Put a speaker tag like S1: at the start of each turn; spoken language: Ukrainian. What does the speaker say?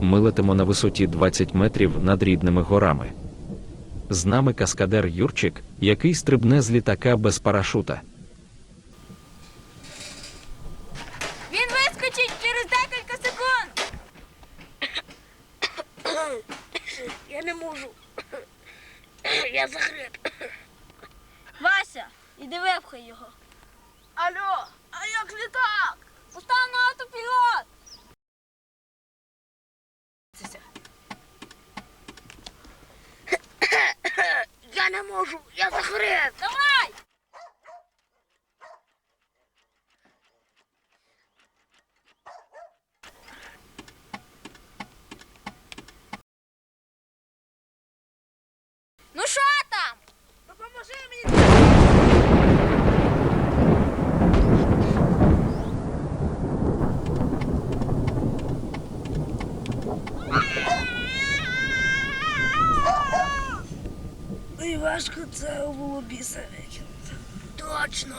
S1: Ми летимо на висоті 20 метрів над рідними горами. З нами каскадер Юрчик, який стрибне з літака без парашута.
S2: Він вискочить через декілька секунд.
S3: Я не можу. Я захрип.
S2: Вася, іди випхай його.
S3: Алло, а як літак?
S2: Постав
S3: можу, я захрип.
S2: Давай! Ну що там?
S3: Допоможи мені. Ну і важко це було біса викинути. Точно.